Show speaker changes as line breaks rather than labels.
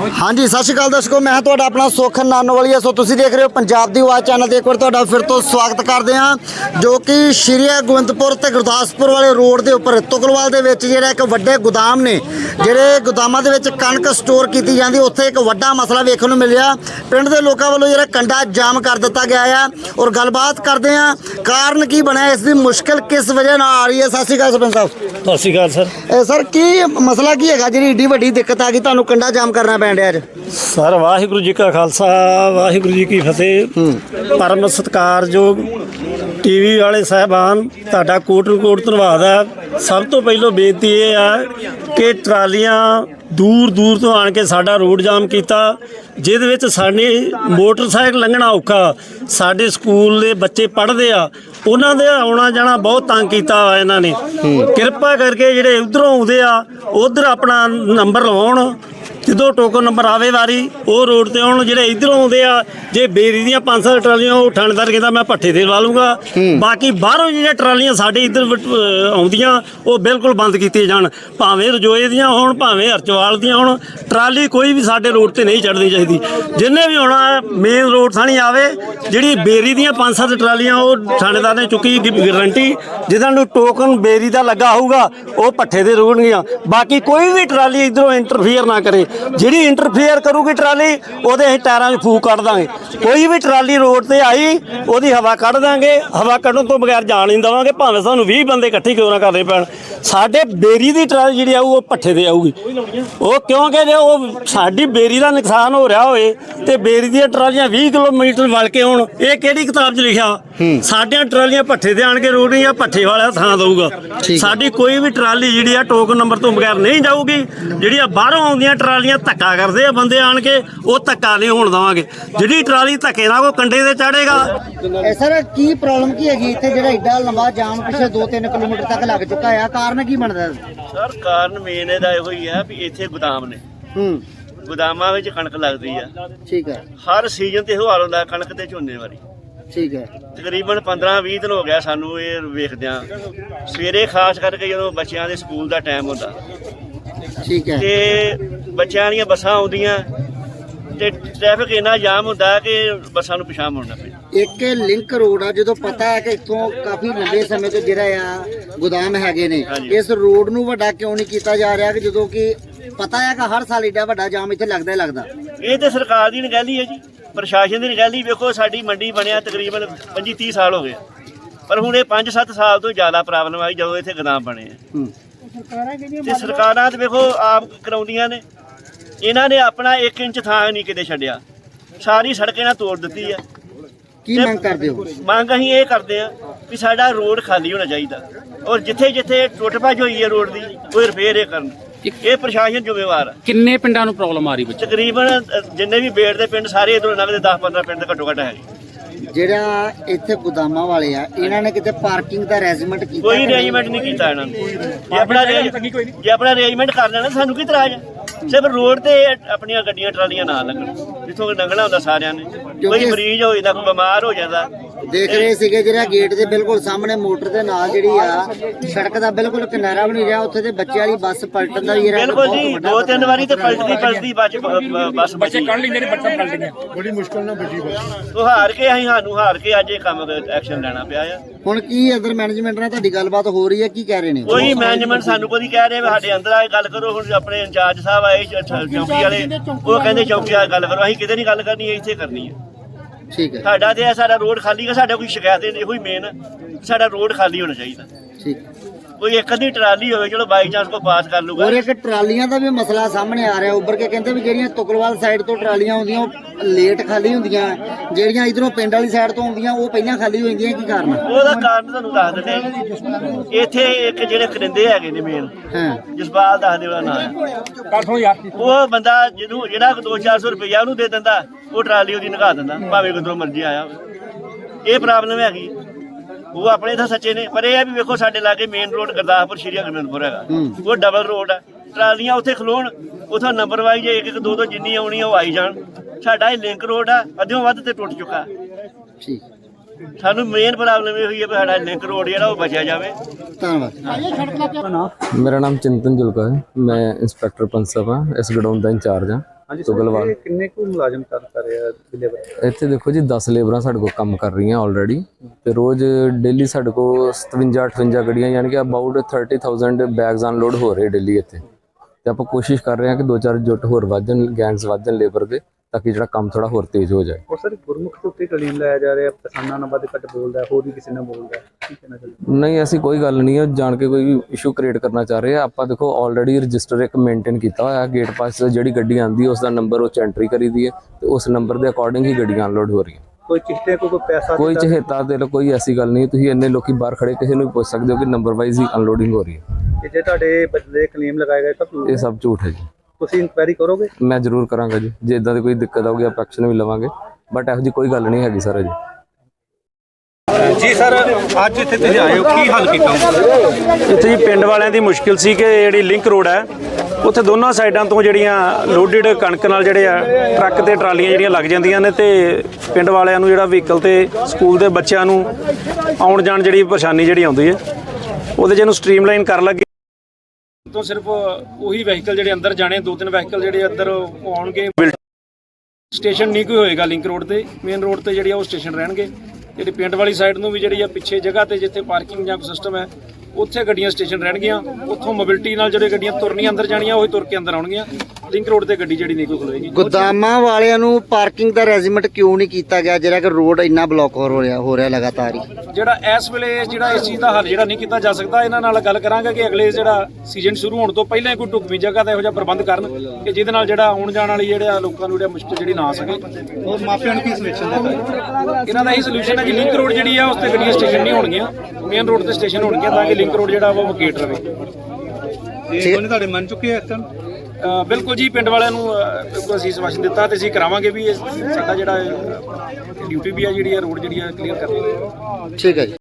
ਹਾਂਜੀ ਸਤਿ ਸ਼੍ਰੀ ਅਕਾਲ ਦਰਸ਼ਕੋ ਮੈਂ ਤੁਹਾਡਾ ਆਪਣਾ ਸੁਖ ਨਾਨੋਵਾਲੀਆ। ਸੋ ਤੁਸੀਂ ਦੇਖ ਰਹੇ ਹੋ ਪੰਜਾਬ ਦੀ ਆਵਾਜ਼ ਚੈਨਲ ਤੇ ਇੱਕ ਵਾਰ ਤੁਹਾਡਾ ਫਿਰ ਤੋਂ ਸਵਾਗਤ ਕਰਦੇ ਹਾਂ ਜੋ ਕਿ ਸ਼੍ਰੀ ਗੋਬਿੰਦਪੁਰ ਤੇ ਗੁਰਦਾਸਪੁਰ ਵਾਲੇ ਰੋਡ ਦੇ ਉੱਪਰ ਤੁਗਲਵਾਲ ਦੇ ਵਿੱਚ ਜਿਹੜਾ ਇੱਕ ਵੱਡੇ ਗੋਦਾਮ ਨੇ ਜਿਹੜੇ ਗੋਦਾਮਾਂ ਦੇ ਵਿੱਚ ਕਣਕ ਸਟੋਰ ਕੀਤੀ ਜਾਂਦੀ ਉੱਥੇ ਇੱਕ ਵੱਡਾ ਮਸਲਾ ਵੇਖਣ ਨੂੰ ਮਿਲਿਆ। ਪਿੰਡ ਦੇ ਲੋਕਾਂ ਵੱਲੋਂ ਜਿਹੜਾ ਕੰਡਾ ਜਾਮ ਕਰ ਦਿੱਤਾ ਗਿਆ ਆ ਔਰ ਗੱਲਬਾਤ ਕਰਦੇ ਹਾਂ ਕਾਰਨ ਕੀ ਬਣਿਆ ਇਸ ਦੀ ਮੁਸ਼ਕਲ ਕਿਸ ਵਜ੍ਹਾ ਨਾਲ ਆ ਰਹੀ ਹੈ? ਸਤਿ ਸ਼੍ਰੀ ਅਕਾਲ ਸਰਪੰਚ ਸਾਹਿਬ।
ਸਤਿ ਸ਼੍ਰੀ ਅਕਾਲ ਸਰ।
ਇਹ ਸਰ ਕੀ ਮਸਲਾ ਕੀ ਹੈਗਾ? ਜਿਹੜੀ ਏਡੀ ਵੱਡੀ ਦਿੱਕਤ ਆ ਗਈ ਤੁਹਾਨੂੰ ਕੰਡਾ ਜਾਮ ਕਰਨਾ ਪੈਣ ਡਿਆ ਅੱਜ?
ਸਰ ਵਾਹਿਗੁਰੂ ਜੀ ਕਾ ਖਾਲਸਾ ਵਾਹਿਗੁਰੂ ਜੀ ਕੀ ਫਤਿਹ। ਪਰਮ ਸਤਿਕਾਰਯੋਗ ਟੀਵੀ ਵਾਲੇ ਸਹਿਬਾਨ ਤੁਹਾਡਾ ਕੋਟ ਕੋਟ ਧੰਨਵਾਦ ਹੈ। ਸਭ ਤੋਂ ਪਹਿਲਾਂ ਬੇਨਤੀ ਇਹ ਆ ਕਿ ਟਰਾਲੀਆਂ ਦੂਰ ਦੂਰ ਤੋਂ ਆਣ ਕੇ ਸਾਡਾ ਰੋਡ ਜਾਮ ਕੀਤਾ ਜਿਹਦੇ ਵਿੱਚ ਸਾਡੇ ਮੋਟਰਸਾਈਕਲ ਲੰਘਣਾ ਔਖਾ। ਸਾਡੇ ਸਕੂਲ ਦੇ ਬੱਚੇ ਪੜ੍ਹਦੇ ਆ ਉਹਨਾਂ ਦੇ ਆਉਣਾ ਜਾਣਾ ਬਹੁਤ ਤੰਗ ਕੀਤਾ ਇਹਨਾਂ ਨੇ। ਕਿਰਪਾ ਕਰਕੇ ਜਿਹੜੇ ਉਧਰੋਂ ਆਉਂਦੇ ਆ ਉਧਰ ਆਪਣਾ ਨੰਬਰ ਲਵਾਉਣ। ਜਦੋਂ ਟੋਕਨ ਨੰਬਰ ਆਵੇ ਵਾਰੀ ਉਹ ਰੋਡ ਤੇ ਆਉਣ ਜਿਹੜੇ ਇਧਰੋਂ ਆਉਂਦੇ ਆ ਜੇ ਬੇਰੀ ਦੀਆਂ 500 ਟਰਾਲੀਆਂ ਉਹ ਥਾਣੇਦਾਰ ਕਹਿੰਦਾ ਮੈਂ ਪੱਠੇ ਤੇ ਲਾ ਲੂੰਗਾ ਬਾਕੀ ਬਾਹਰੋਂ ਜਿਹੜੀਆਂ ਟਰਾਲੀਆਂ ਸਾਡੇ ਇਧਰ ਆਉਂਦੀਆਂ ਉਹ ਬਿਲਕੁਲ ਬੰਦ ਕੀਤੀਆਂ ਜਾਣ। ਭਾਵੇਂ ਰਜੋਏ ਦੀਆਂ ਹੋਣ ਭਾਵੇਂ ਹਰਚਵਾਲ ਦੀਆਂ ਹੋਣ ਟਰਾਲੀ ਕੋਈ ਵੀ ਸਾਡੇ ਰੋਡ ਤੇ ਨਹੀਂ ਚੜਨੀ ਚਾਹੀਦੀ। ਜਿੰਨੇ ਵੀ ਆਉਣਾ ਮੇਨ ਰੋਡ ਥਾਣੀ ਆਵੇ ਜਿਹੜੀ ਬੇਰੀ ਦੀਆਂ 500 ਟਰਾਲੀਆਂ ਉਹ ਥਾਣੇਦਾਰ ਨੇ ਚੁੱਕੀ ਗਾਰੰਟੀ ਜਿਹਨਾਂ ਨੂੰ ਟੋਕਨ ਬੇਰੀ ਦਾ ਲੱਗਾ ਹੋਊਗਾ ਉਹ ਪੱਠੇ ਤੇ ਰੋਣਗੀਆਂ ਬਾਕੀ ਕੋਈ ਵੀ ਟਰਾਲੀ ਇਧਰੋਂ ਇੰਟਰਫੇਅਰ ਨਾ ਕਰੇ। ਜਿਹੜੀ ਇੰਟਰਫੇਅਰ ਕਰੂਗੀ ਟਰਾਲੀ ਉਹਦੇ ਅਸੀਂ ਟਾਇਰਾਂ 'ਚ ਫੂਕ ਕੱਢ ਦਾਂਗੇ। ਕੋਈ ਵੀ ਟਰਾਲੀ ਰੋਡ ਤੇ ਆਈ ਉਹਦੀ ਹਵਾ ਕੱਢ ਦਾਂਗੇ। ਹਵਾ ਕੱਢਣ ਤੋਂ ਬਗੈਰ ਜਾਣ ਨਹੀਂ ਦੇਵਾਂਗੇ ਭਾਵੇਂ ਸਾਨੂੰ 20 ਬੰਦੇ ਇਕੱਠੇ ਕਿਉਂ ਨਾ ਕਰਨੇ ਪੈਣ। ਸਾਡੇ ਬੇਰੀ ਦੀ ਟਰਾਲੀ ਜਿਹੜੀ ਆਊ ਉਹ ਪੱਠੇ ਤੇ ਆਊਗੀ। ਉਹ ਕਿਉਂਕਿ ਜੇ ਉਹ ਸਾਡੀ ਬੇਰੀ ਦਾ ਨੁਕਸਾਨ ਹੋ ਰਿਹਾ ਹੋਏ ਤੇ ਬੇਰੀ ਦੀਆਂ ਟਰਾਲੀਆਂ 20 ਕਿਲੋਮੀਟਰ ਵਲ ਕੇ ਆਉਣ ਇਹ ਕਿਹੜੀ ਕਿਤਾਬ 'ਚ ਲਿਖਿਆ? ਸਾਡੀਆਂ ਟਰਾਲੀਆਂ ਪੱਠੇ ਤੇ ਆਣ ਕੇ ਰੋੜੀਆਂ ਪੱਠੇ ਵਾਲਾ ਥਾਂ ਦਊਗਾ। ਸਾਡੀ ਕੋਈ ਵੀ ਟਰਾਲੀ ਜਿਹੜੀ ਆ ਟੋਕਨ ਨੰਬਰ ਤੋਂ ਬਗੈਰ ਨਹੀਂ ਜਾਊਗੀ। ਜਿਹੜੀਆਂ ਬਾਹਰੋਂ ਆਉਂਦੀਆਂ ਟਰਾਲੀਆਂ ਧੱਕਾ ਕਰਦੇ ਆ ਬੰਦੇ ਆਣ ਕੇ ਉਹ ਧੱਕਾ ਨਹੀਂ ਹੋਣ ਦੇਵਾਂਗੇ। ਜਿਹੜੀ ਟਰਾਲੀ ਧੱਕੇ ਨਾਲ ਕੋ ਕੰਡੇ ਤੇ ਚੜੇਗਾ।
ਇਹ ਸਰ ਕੀ ਪ੍ਰੋਬਲਮ ਕੀ ਹੈਗੀ ਇੱਥੇ ਜਿਹੜਾ ਏਡਾ ਲੰਬਾ ਜਾਮ ਪਿਛੇ 2-3 ਕਿਲੋਮੀਟਰ ਤੱਕ ਲੱਗ ਚੁੱਕਾ ਆ? ਕਾਰਨ ਕੀ ਬਣਦਾ?
ਸਰ ਕਾਰਨ ਮੇਨ ਇਹਦਾ ਇਹੋ ਹੀ ਹੈ ਵੀ ਇੱਥੇ ਗੋਦਾਮ ਨੇ।
ਹੂੰ।
ਗੋਦਾਮਾਂ ਵਿੱਚ ਕਣਕ ਲੱਗਦੀ ਆ।
ਠੀਕ ਹੈ
ਹਰ ਸੀਜ਼ਨ ਤੇ ਇਹੋ ਹਾਲ ਹੁੰਦਾ ਕਣਕ ਤੇ ਝੋਨੇ ਵਾਰੀ।
ਠੀਕ ਹੈ
ਤਕਰੀਬਨ 15-20 ਦਿਨ ਹੋ ਗਿਆ ਸਾਨੂੰ ਇਹ ਵੇਖਦਿਆਂ। ਸਵੇਰੇ ਖਾਸ ਕਰਕੇ ਜਦੋਂ ਬੱਚਿਆਂ ਦੇ ਸਕੂਲ ਦਾ ਟਾਈਮ ਹੁੰਦਾ।
ਠੀਕ ਹੈ
ਤੇ ਬੱਚਿਆਂ ਦੀਆਂ ਬੱਸਾਂ ਆਉਂਦੀਆਂ ਤੇ ਟ੍ਰੈਫਿਕ ਇੰਨਾ ਜਾਮ ਹੁੰਦਾ ਕਿ ਬੱਸਾਂ ਨੂੰ ਪਿਛਾਂਹ ਮੁੜਨਾ ਪੈਂਦਾ
ਇੱਕ ਇਹ ਲਿੰਕ ਰੋਡ ਆ ਜਦੋਂ ਪਤਾ ਹੈ ਕਿ ਇੱਥੋਂ ਕਾਫੀ ਲੰਬੇ ਸਮੇਂ ਤੋਂ ਜਿਹੜਾ ਆ ਗੋਦਾਮ ਹੈਗੇ ਨੇ
ਹਾਂਜੀ।
ਇਸ ਰੋਡ ਨੂੰ ਵੱਡਾ ਕਿਉਂ ਨਹੀਂ ਕੀਤਾ ਜਾ ਰਿਹਾ ਕਿ ਜਦੋਂ ਕਿ ਪਤਾ ਹੈ ਕਿ ਹਰ ਸਾਲ ਏਡਾ ਵੱਡਾ ਜਾਮ ਇੱਥੇ ਲੱਗਦਾ ਹੀ ਲੱਗਦਾ।
ਇਹ ਤੇ ਸਰਕਾਰ ਦੀ ਨਗਹਿਲੀ ਹੈ ਜੀ ਪ੍ਰਸ਼ਾਸਨ ਦੀ ਨਗਹਿਲੀ ਵੇਖੋ ਸਾਡੀ ਮੰਡੀ ਬਣਿਆ ਤਕਰੀਬਨ 25 30 ਸਾਲ ਹੋ ਗਏ। ਪਰ ਹੁਣ ਇਹ 5-7 ਸਾਲ ਤੋਂ ਜ਼ਿਆਦਾ ਪ੍ਰੋਬਲਮ ਆਈ ਜਦੋਂ ਇੱਥੇ ਗੋਦਾਮ ਬਣੇ ਆ।
ਹੂੰ।
ਤੇ ਸਰਕਾਰਾਂ ਤੇ ਵੇਖੋ ਆਪ ਕਰਾਉਂਦੀਆਂ ਨੇ। ਇਹਨਾਂ ਨੇ ਆਪਣਾ 1 ਇੰਚ ਥਾਂ ਨਹੀਂ ਕਿਤੇ ਛੱਡਿਆ। ਸਾਰੀ ਸੜਕ ਇਹਨਾਂ ਤੋੜ ਦਿੱਤੀ ਆ।
ਕੀ ਮੰਗ ਕਰਦੇ ਹੋ?
ਮੰਗ ਅਸੀਂ ਇਹ ਕਰਦੇ ਆ ਵੀ ਸਾਡਾ ਰੋਡ ਖਾਲੀ ਹੋਣਾ ਚਾਹੀਦਾ। ਔਰ ਜਿੱਥੇ ਜਿੱਥੇ ਟੁੱਟ ਭੱਜ ਹੋਈ ਹੈ ਰੋਡ ਦੀ ਕੋਈ ਰਿਪੇਅਰ ਇਹ ਕਰਨ। ਇਹ ਪ੍ਰਸ਼ਾਸਨ ਜ਼ਿੰਮੇਵਾਰ ਆ।
ਕਿੰਨੇ ਪਿੰਡਾਂ ਨੂੰ ਪ੍ਰੋਬਲਮ ਆ ਰਹੀ ਬੱਚੇ?
ਤਕਰੀਬਨ ਜਿੰਨੇ ਵੀ ਬੇੜ ਦੇ ਪਿੰਡ ਸਾਰੇ ਇਧਰੋਂ ਲੰਘਦੇ 10-15 ਪਿੰਡ ਦੇ ਘੱਟੋ ਘੱਟ ਹੈਗੇ
ਜਿਹੜਾ ਇੱਥੇ ਗੋਦਾਮਾਂ ਵਾਲੇ ਆ ਇਹਨਾਂ ਨੇ ਕਿਤੇ ਪਾਰਕਿੰਗ ਦਾ ਅਰੇਂਜਮੈਂਟ ਕੀਤਾ
ਕੋਈ? ਅਰੇਂਜਮੈਂਟ ਨਹੀਂ? ਕੀਤਾ ਇਹਨਾਂ ਨੇ। ਜੇ ਆਪਣਾ ਜੇ ਆਪਣਾ ਅਰੇਂਜਮੈਂਟ ਕਰ ਲੈਣਾ ਸਾਨੂੰ ਕੀ ਇਤਰਾਜ਼ ਹੈ ਸਿਰਫ ਰੋਡ ਤੇ ਆਪਣੀਆਂ ਗੱਡੀਆਂ ਟਰਾਲੀਆਂ ਨਾ ਲੱਗਣ ਜਿੱਥੋਂ ਲੰਘਣਾ ਹੁੰਦਾ ਸਾਰਿਆਂ ਨੇ। ਕੋਈ ਮਰੀਜ਼ ਹੋ ਜਾਂਦਾ ਕੋਈ ਬਿਮਾਰ ਹੋ ਜਾਂਦਾ
ਦੇਖ ਰਹੇ ਸੀਗੇ ਜਿਹੜਾ ਗੇਟ ਦੇ ਬਿਲਕੁਲ ਸਾਹਮਣੇ ਮੋਟਰ ਦੇ ਨਾਲ ਜਿਹੜੀ ਆ ਸੜਕ ਦਾ ਬਿਲਕੁਲ ਕਿਨਾਰਾ ਵੀ ਨਹੀਂ ਰਿਹਾ ਉੱਥੇ ਤੇ ਬੱਚੇ ਵਾਲੀ ਬੱਸ ਪਲਟਣ ਦਾ ਵੀ ਜਿਹੜਾ
ਬਿਲਕੁਲ ਜੀ ਦੋ ਤਿੰਨ ਵਾਰੀ ਤੇ ਪਲਟਦੀ ਪਲਟਦੀ ਬੱਚ ਬੱਸ ਬਚੀ
ਕੱਢ ਲੈਂਦੇ ਨੇ ਬੱਚਾ ਕੱਢ ਲੈਂਦੇ
ਉਹ ਹਾਰ ਕੇ ਅਸੀਂ ਸਾਨੂੰ ਹਾਰ ਕੇ ਅੱਜ ਇਹ ਕੰਮ ਐਕਸ਼ਨ ਲੈਣਾ ਪਿਆ ਆ।
ਹੁਣ ਕੀ ਅਦਰ ਮੈਨੇਜਮੈਂਟ ਨਾਲ ਤੁਹਾਡੀ ਗੱਲਬਾਤ ਹੋ ਰਹੀ ਹੈ ਕੀ ਕਹਿ ਰਹੇ ਨੇ?
ਕੋਈ ਮੈਨੇਜਮੈਂਟ ਸਾਨੂੰ ਕੋਈ ਕਹਿ ਰਿਹਾ ਸਾਡੇ ਅੰਦਰ ਆ ਕੇ ਗੱਲ ਕਰੋ ਹੁਣ ਆਪਣੇ ਇੰਚਾਰਜ ਸਾਹਿਬ ਆਏ ਚੌਕੀ ਵਾਲੇ ਉਹ ਕਹਿੰਦੇ ਚੌਕੀ ਵਾਲੇ ਗੱਲ ਕਰੋ ਅਸੀਂ ਕਿਤੇ ਨਹੀਂ ਗੱਲ ਕਰਨੀ ਇੱਥੇ ਕਰਨੀ ਹੈ।
ਠੀਕ ਹੈ।
ਸਾਡਾ ਤੇ ਇਹ ਸਾਡਾ ਰੋਡ ਖਾਲੀ ਹੈ ਸਾਡਾ ਕੋਈ ਸ਼ਿਕਾਇਤ ਨਹੀਂ ਇਹੋ ਹੀ ਮੇਨ ਸਾਡਾ ਰੋਡ ਖਾਲੀ ਹੋਣਾ ਚਾਹੀਦਾ।
ਠੀਕ
ਕੋਈ ਇੱਕ ਅੱਧੀ ਟਰਾਲੀ ਹੋਵੇ ਚਲੋ ਬਾਈ ਚਾਂਸ ਕੋ ਪਾਸ ਕਰ ਲੂਗਾ
ਔਰ ਇੱਕ ਟਰਾਲੀਆਂ ਦਾ ਵੀ ਮਸਲਾ ਸਾਹਮਣੇ ਆ ਰਿਹਾ ਉੱਭਰ ਕੇ ਕਹਿੰਦੇ ਵੀ ਜਿਹੜੀਆਂ ਤੁਕਲਵਾਲ ਸਾਈਡ ਤੋਂ ਟਰਾਲੀਆਂ ਆਉਂਦੀਆਂ ਉਹ ਲੇਟ ਖਾਲੀ ਹੁੰਦੀਆਂ ਜਿਹੜੀਆਂ ਇਧਰੋਂ ਪਿੰਡ ਵਾਲੀ ਸਾਈਡ ਤੋਂ ਆਉਂਦੀਆਂ ਉਹ ਪਹਿਲਾਂ ਖਾਲੀ ਹੋ ਜਾਂਦੀਆਂ ਕੀ ਕਾਰਨ?
ਉਹਦਾ ਕਾਰਨ ਤੁਹਾਨੂੰ ਦੱਸ ਦਿੰਦੇ। ਇੱਥੇ ਇੱਕ ਜਿਹੜੇ ਕਰਿੰਦੇ ਹੈਗੇ ਨੇ ਮੇਨ
ਹਾਂ।
ਜਸਪਾਲ ਦੱਸਦੇ ਉਹਦਾ ਨਾਮ
ਕੱਠੋਂ ਯਾਰ
ਉਹ ਬੰਦਾ ਜਿਹਨੂੰ ਜਿਹੜਾ 2-400 ਰੁਪਇਆ ਉਹਨੂੰ ਦੇ ਦਿੰਦਾ ਉਹ ਟਰਾਲੀ ਉਹਦੀ ਨਗਾ ਦਿੰਦਾ ਭਾਵੇਂ ਕਿਧਰੋਂ ਮਰਜ਼ੀ ਆਇਆ ਇਹ ਪ੍ਰੋਬਲਮ ਹੈਗੀ। ਉਹ ਆਪਣੇ ਤਾਂ ਸੱਚੇ ਨੇ ਪਰ ਇਹ ਆ ਵੀ ਵੇਖੋ ਸਾਡੇ ਲਾਗੇ ਮੇਨ ਰੋਡ ਗੁਰਦਾਸਪੁਰ ਸ਼੍ਰੀ ਹਰਗੋਬਿੰਦਪੁਰ ਹੈਗਾ। ਉਹ ਡਬਲ ਰੋਡ ਆ। ਟਰਾਲੀਆਂ ਉੱਥੇ ਖਲੋਣ ਉਥੋਂ ਨੰਬਰ ਵਾਈਜ਼ ਇੱਕ ਇੱਕ ਦੋ ਦੋ ਜਿੰਨੀ ਆਉਣੀ ਉਹ ਆਈ ਜਾਣ। ਸਾਡਾ ਇਹ ਲਿੰਕ ਰੋਡ ਆ ਅੱਧਿਓਂ ਵੱਧ ਤੇ ਟੁੱਟ ਚੁੱਕਾ।
ਠੀਕ।
ਸਾਨੂੰ ਮੇਨ ਪ੍ਰੋਬਲਮ ਇਹ ਹੋਈ ਹੈ ਵੀ ਸਾਡਾ ਲਿੰਕ ਰੋਡ ਜਿਹੜਾ ਉਹ ਬਚਿਆ ਜਾਵੇ।
ਧੰਨਵਾਦ।
ਮੇਰਾ ਨਾਮ ਚਿੰਤਨ ਜੁਲਕਾ ਹੈ। ਮੈਂ ਇੰਸਪੈਕਟਰ ਪੰਸਬ ਹਾਂ ਇਸ ਗਡਾਊਨ ਦਾ ਇੰਚਾਰਜ ਹਾਂ ਤੁਗਲਵਾਲ।
ਕਿੰਨੇ ਕੁ ਮੁਲਾਜ਼ਮ ਕੰਮ ਕਰ ਰਿਹਾ ਵਿੱਚ
ਇੱਥੇ ਦੇਖੋ ਜੀ 10 ਲੇਬਰਾਂ ਸਾਡੇ ਕੋਲ ਕੰਮ ਕਰ ਰਹੀਆਂ ਆਲਰੇਡੀ ਤੇ ਰੋਜ਼ ਡੇਲੀ ਸਾਡੇ ਕੋਲ 57 58 ਗੱਡੀਆਂ ਯਾਨੀ ਕਿ ਅਬਾਊਟ 30000 ਬੈਗਸ ਅਨਲੋਡ ਹੋ ਰਹੇ ਡੇਲੀ ਇੱਥੇ। ਤੇ ਆਪਾਂ ਕੋਸ਼ਿਸ਼ ਕਰ ਰਹੇ ਹਾਂ ਕਿ ਦੋ ਚਾਰ ਜੁੱਟ ਹੋਰ ਵਧਣ ਗੈਂਗਸ ਵਧਣ ਲੇਬਰ ਦੇ। ਤਾਂ ਕਿ ਜਿਹੜਾ ਕੰਮ ਥੋੜਾ ਹੋਰ ਤੇਜ਼ ਹੋ ਜਾਏ।
ਉਹ ਸਰ ਗੁਰਮੁਖ ਦੇ ਉੱਤੇ ਕਲੀਮ ਲਾਇਆ ਜਾ ਰਿਹਾ ਕਿਸਾਨਾਂ ਨਾਲ ਵੱਧ ਘੱਟ ਬੋਲਦਾ ਹੋਰ ਵੀ ਕਿਸੇ ਨਾਲ ਬੋਲਦਾ ਕੀ ਕਹਿਣਾ ਚਾਹੁੰਦੇ
ਨਹੀਂ ਐਸੀ ਕੋਈ ਗੱਲ ਨਹੀਂ ਹੈ ਜਾਣ ਕੇ ਕੋਈ ਇਸ਼ੂ ਕ੍ਰੀਏਟ ਕਰਨਾ ਚਾਹ ਰਹੇ ਆ। ਆਪਾਂ ਦੇਖੋ ਆਲਰੇਡੀ ਰਜਿਸਟਰ ਇੱਕ ਮੇਨਟੇਨ ਕੀਤਾ ਹੋਇਆ ਗੇਟ ਪਾਸ ਜਿਹੜੀ ਗੱਡੀ ਆਂਦੀ ਹੈ ਉਸ ਦਾ ਨੰਬਰ ਉਹ ਚ ਐਂਟਰੀ ਕਰੀਦੀ ਹੈ ਤੇ ਉਸ ਨੰਬਰ ਦੇ ਅਕੋਰਡਿੰਗ ਹੀ ਗੱਡੀਆਂ ਅਨਲੋਡ ਹੋ ਰਹੀਆਂ।
ਕੋਈ ਕੋ ਕੋਈ ਪੈਸਾ
ਕੋਈ? ਚਹੇਤਾ ਦੇ ਲੋ ਕੋਈ ਐਸੀ ਗੱਲ ਨਹੀਂ ਤੁਸੀਂ ਇੰਨੇ ਲੋਕੀ ਬਾਹਰ ਖੜੇ ਕਿਸੇ ਨੂੰ ਵੀ ਪੁੱਛ ਸਕਦੇ ਹੋ ਕਿ ਨੰਬਰ ਵਾਈਜ਼ ਹੀ ਅਨਲੋਡਿੰਗ ਹੋ ਰਹੀ ਹੈ।
ਤੇ ਜੇ ਤੁਹਾਡੇ ਬਦਲੇ ਕਲੇਮ ਲਗਾਏ ਗਏ ਤਾਂ
ਇਹ ਸਭ ਝੂਠ ਹੈ ਜੀ।
ਤੁਸੀਂ ਇਨਕੁਆਇਰੀ ਕਰੋਗੇ?
ਮੈਂ ਜ਼ਰੂਰ ਕਰਾਂਗਾ ਜੀ। ਜੇ ਇਦਾਂ ਦੀ ਕੋਈ ਦਿੱਕਤ ਆਊਗੀ ਆਪਾਂ ਐਕਸ਼ਨ ਵੀ ਲਵਾਂਗੇ। ਬਟ ਇਹੋ ਜੀ ਕੋਈ ਗੱਲ ਨਹੀਂ ਹੈਗੀ ਸਰ ਅਜੇ।
ਜੀ ਸਰ ਅੱਜ ਇੱਥੇ ਤੁਸੀਂ ਆਏ ਹੋ। ਕੀ ਹੱਲ ਕੀਤਾ?
ਇੱਥੇ ਜੀ ਪਿੰਡ ਵਾਲਿਆਂ ਦੀ ਮੁਸ਼ਕਿਲ ਸੀ ਕਿ ਜਿਹੜੀ ਲਿੰਕ ਰੋਡ ਹੈ ਉੱਥੇ ਦੋਨਾਂ ਸਾਈਡਾਂ ਤੋਂ ਜਿਹੜੀਆਂ ਲੋਡਡ ਕਣਕ ਨਾਲ ਜਿਹੜੇ ਆ ਟਰੱਕ ਤੇ ਟਰਾਲੀਆਂ ਜਿਹੜੀਆਂ ਲੱਗ ਜਾਂਦੀਆਂ ਨੇ ਤੇ ਪਿੰਡ ਵਾਲਿਆਂ ਨੂੰ ਜਿਹੜਾ ਵਹੀਕਲ ਤੇ ਸਕੂਲ ਦੇ ਬੱਚਿਆਂ ਨੂੰ ਆਉਣ ਜਾਣ ਜਿਹੜੀ ਪਰੇਸ਼ਾਨੀ ਜਿਹੜੀ ਆਉਂਦੀ ਹੈ ਉਹਦੇ ਜਿਹਨੂੰ ਸਟ੍ਰੀਮਲਾਈਨ ਕਰ ਲੱਗੇ। ਤੋਂ ਸਿਰਫ ਉਹੀ ਵਹੀਕਲ ਜਿਹੜੇ ਅੰਦਰ ਜਾਣੇ ਦੋ ਤਿੰਨ ਵਹੀਕਲ ਜਿਹੜੇ ਅੰਦਰ ਆਉਣਗੇ। ਸਟੇਸ਼ਨ ਨਹੀਂ ਕੋਈ ਹੋਏਗਾ ਲਿੰਕ ਰੋਡ ਤੇ ਮੇਨ ਰੋਡ ਤੇ ਜਿਹੜੀ ਆ ਉਹ ਸਟੇਸ਼ਨ ਰਹਿਣਗੇ। ਜਿਹੜੀ ਪਿੰਡ ਵਾਲੀ ਸਾਈਡ ਨੂੰ ਵੀ ਜਿਹੜੀ ਆ ਪਿੱਛੇ ਜਗ੍ਹਾ ਤੇ ਜਿੱਥੇ ਪਾਰਕਿੰਗ ਜਾਂ ਕੋਈ ਸਿਸਟਮ ਹੈ ਉੱਥੇ ਗੱਡੀਆਂ ਸਟੇਸ਼ਨ ਰਹਿਣਗੀਆਂ ਉੱਥੋਂ ਮੋਬਿਲਿਟੀ ਨਾਲ ਜਿਹੜੇ ਗੱਡੀਆਂ ਤੁਰਨੀਆਂ ਅੰਦਰ ਜਾਣੀਆਂ ਉਹੀ ਤੁਰ ਕੇ ਅੰਦਰ ਆਉਣਗੀਆਂ। ਲਿੰਕ ਰੋਡ ਤੇ ਗੱਡੀ ਜਿਹੜੀ ਨਹੀਂ ਕੋਈ ਖਲੋਏਗੀ
ਗੋਦਾਮਾਂ ਵਾਲਿਆਂ ਨੂੰ ਪਾਰਕਿੰਗ ਦਾ ਅਰੇਂਜਮੈਂਟ ਕਿਉਂ ਨਹੀਂ ਕੀਤਾ ਗਿਆ ਜਿਹੜਾ ਕਿ ਰੋਡ ਇੰਨਾ ਬਲੌਕ ਹੋ ਰਿਹਾ ਹੋ ਰਿਹਾ ਲਗਾਤਾਰ ਹੀ?
ਜਿਹੜਾ ਇਸ ਵੇਲੇ ਜਿਹੜਾ ਇਸ ਚੀਜ਼ ਦਾ ਹੱਲ ਜਿਹੜਾ ਨਹੀਂ ਕੀਤਾ ਜਾ ਸਕਦਾ ਇਹਨਾਂ ਨਾਲ ਗੱਲ ਕਰਾਂਗੇ ਕਿ ਅਗਲੇ ਜਿਹੜਾ ਸੀਜ਼ਨ ਸ਼ੁਰੂ ਹੋਣ ਤੋਂ ਪਹਿਲਾਂ ਹੀ ਕੋਈ ਢੁਕਵੀਂ ਜਗ੍ਹਾ ਤੇ ਇਹੋ ਜਿਹਾ ਪ੍ਰਬੰਧ ਕਰਨ ਕਿ ਜਿਹਦੇ ਨਾਲ ਜਿਹੜਾ ਆਉਣ ਜਾਣ ਵਾਲੀ ਜਿਹੜੇ ਲੋਕਾਂ ਨੂੰ ਜਿਹੜਾ ਮੁਸ਼ਕਲ ਜਿਹੜੀ ਨਾ ਆ ਸਕੇ।
ਹੋਰ ਮਾਪਿਆਂ ਨੂੰ ਕੀ ਸੋਲੂਸ਼ਨ ਦਿੱਤਾ
ਇਹਨਾਂ ਦਾ ਇਹ ਸੋਲੂਸ਼ਨ ਹੈ ਕਿ ਲਿੰਕ ਰੋਡ ਜਿਹੜੀ ਆ ਉਸ ਤੇ ਗੱਡੀਆਂ ਸਟੇਸ਼ਨ ਨਹੀਂ ਹੋਣਗੀਆਂ ਮੇਨ ਰੋਡ ਤੇ ਸਟੇਸ਼ਨ ਹੋਣਗੀਆਂ ਤਾਂ ਕਿ ਲਿੰਕ ਰੋਡ ਜਿਹੜਾ ਵਾ ਉਹ ਵਕੇਟ ਰਵੇ
ਇਹ ਉਹਨੇ ਤੁਹਾਡੇ ਮੰਨ ਚੁੱਕੇ ਆ ਇਸ ਟਾਈਮ
ਬਿਲਕੁਲ ਜੀ ਪਿੰਡ ਵਾਲਿਆਂ ਨੂੰ ਬਿਲਕੁਲ ਅਸੀਂ ਸਵਾਸ਼ਨ ਦਿੱਤਾ ਤੇ ਅਸੀਂ ਕਰਾਵਾਂਗੇ ਵੀ ਇਹ ਸਾਡਾ ਜਿਹੜਾ ਡਿਊਟੀ ਵੀ ਆ ਜਿਹੜੀ ਆ ਰੋਡ ਜਿਹੜੀ ਆ ਕਲੀਅਰ ਕਰਨੀ।
ਠੀਕ ਹੈ ਜੀ।